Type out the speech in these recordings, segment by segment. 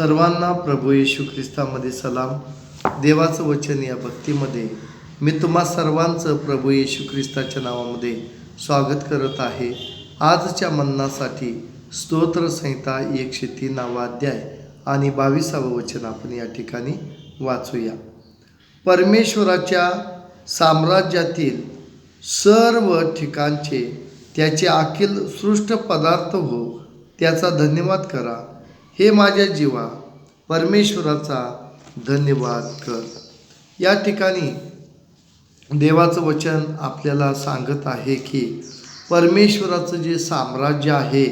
सर्वांना प्रभू येशू ख्रिस्तामध्ये सलाम. देवाचं वचन या भक्तीमध्ये. मी तुम्हा सर्वांचं प्रभू येशू ख्रिस्ताच्या नावामध्ये स्वागत करत आहे. आजच्या मन्नासाठी स्तोत्र संहिता एकशे तीनावा अध्याय आणि बावीसावं वचन आपण या ठिकाणी वाचूया. परमेश्वराच्या साम्राज्यातील सर्व ठिकाणचे त्याचे अखिल सृष्ट पदार्थ हो त्याचा धन्यवाद करा. हे माझ्या जीवा परमेश्वराचा धन्यवाद कर. या ठिकाणी देवाचं वचन आपल्याला सांगत आहे की परमेश्वराचं जे साम्राज्य आहे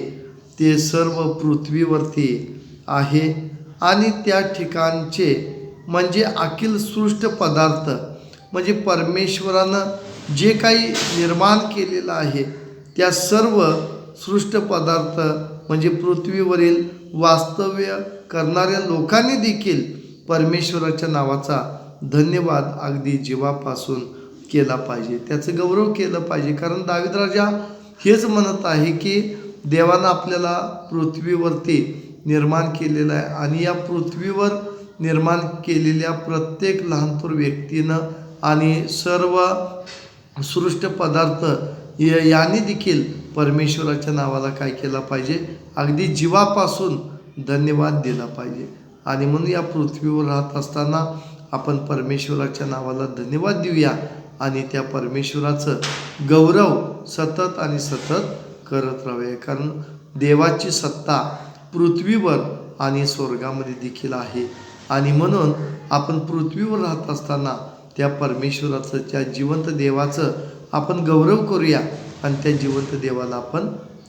ते सर्व पृथ्वीवरती आहे आणि त्या ठिकाणचे म्हणजे अखिल सृष्ट पदार्थ म्हणजे परमेश्वरानं जे काही निर्माण केलेलं आहे त्या सर्व सृष्ट पदार्थ म्हणजे पृथ्वीवरील वास्तव्य करणाऱ्या लोकांनी देखील परमेश्वराच्या नावाचा धन्यवाद अगदी जीवापासून केला पाहिजे. त्याचं गौरव केलं पाहिजे. कारण दाविद राजा हेच म्हणत आहे की देवानं आपल्याला पृथ्वीवरती निर्माण केलेलं आहे आणि या पृथ्वीवर निर्माण केलेल्या प्रत्येक लहानथोर व्यक्तीनं आणि सर्व सृष्ट पदार्थ य- यांनी देखील परमेश्वराच्या नावाला काय केला पाहिजे? अगदी जीवापासून धन्यवाद दिला पाहिजे. आणि म्हणून या पृथ्वीवर राहत असताना आपण परमेश्वराच्या नावाला धन्यवाद देऊया आणि त्या परमेश्वराचं गौरव सतत आणि सतत करत राहूया. कारण देवाची सत्ता पृथ्वीवर आणि स्वर्गामध्ये देखील आहे. आणि म्हणून आपण पृथ्वीवर राहत असताना त्या परमेश्वराचं त्या जिवंत देवाचं आपण गौरव करूया. आणि त्या जिवंत देवाला आपण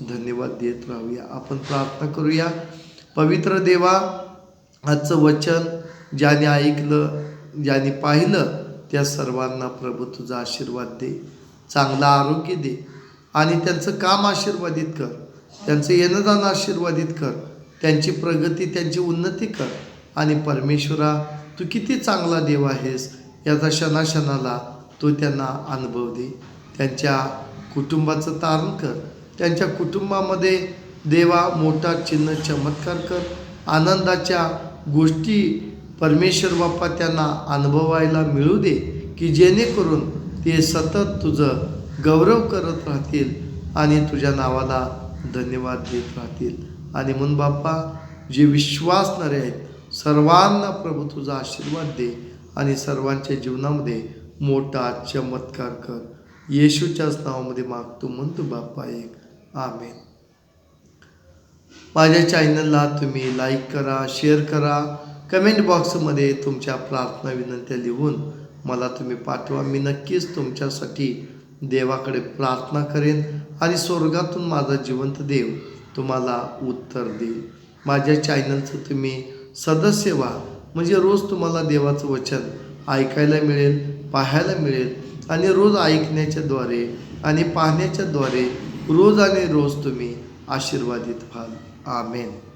धन्यवाद देत राहूया. आपण प्रार्थना करूया. पवित्र देवा आजचं वचन ज्याने ऐकलं ज्याने पाहिलं त्या सर्वांना प्रभू तुझा आशीर्वाद दे. चांगला आरोग्य दे. आणि त्यांचं काम आशीर्वादित कर. त्यांचं येणं जाणं आशीर्वादित कर. त्यांची प्रगती त्यांची उन्नती कर. आणि परमेश्वरा तू किती चांगला देव आहेस याचा क्षणाक्षणाला तू त्यांना अनुभव दे. त्यांच्या कुटुंबाचं तारण कर. त्यांच्या कुटुंबामध्ये देवा मोठा चिन्ह चमत्कार कर. आनंदाच्या गोष्टी परमेश्वर बाप्पा त्यांना अनुभवायला मिळू दे की जेणेकरून ते सतत तुझं गौरव करत राहतील आणि तुझ्या नावाला धन्यवाद देत राहतील. आणि म्हणून बाप्पा जे विश्वासणारे आहेत सर्वांना प्रभू तुझा आशीर्वाद दे आणि सर्वांच्या जीवनामध्ये मोठा चमत्कार कर. येशूच्याच नावामध्ये मागतो म्हणतो बाप्पा एक. आमेन. माझ्या चॅनलला तुम्ही लाईक करा शेअर करा. कमेंट बॉक्समध्ये तुमच्या प्रार्थना विनंत्या लिहून मला तुम्ही पाठवा. मी नक्कीच तुमच्यासाठी देवाकडे प्रार्थना करेन आणि स्वर्गातून माझा जिवंत देव तुम्हाला उत्तर देईल. माझ्या चॅनलचं तुम्ही सदस्य व्हा. म्हणजे रोज तुम्हाला देवाचं वचन ऐकायला मिळेल पाहायला मिळेल. आणि रोज ऐकण्याच्याद्वारे आणि पाहण्याच्याद्वारे रोज आणि रोज तुम्ही आशीर्वादित व्हाल. आमेन.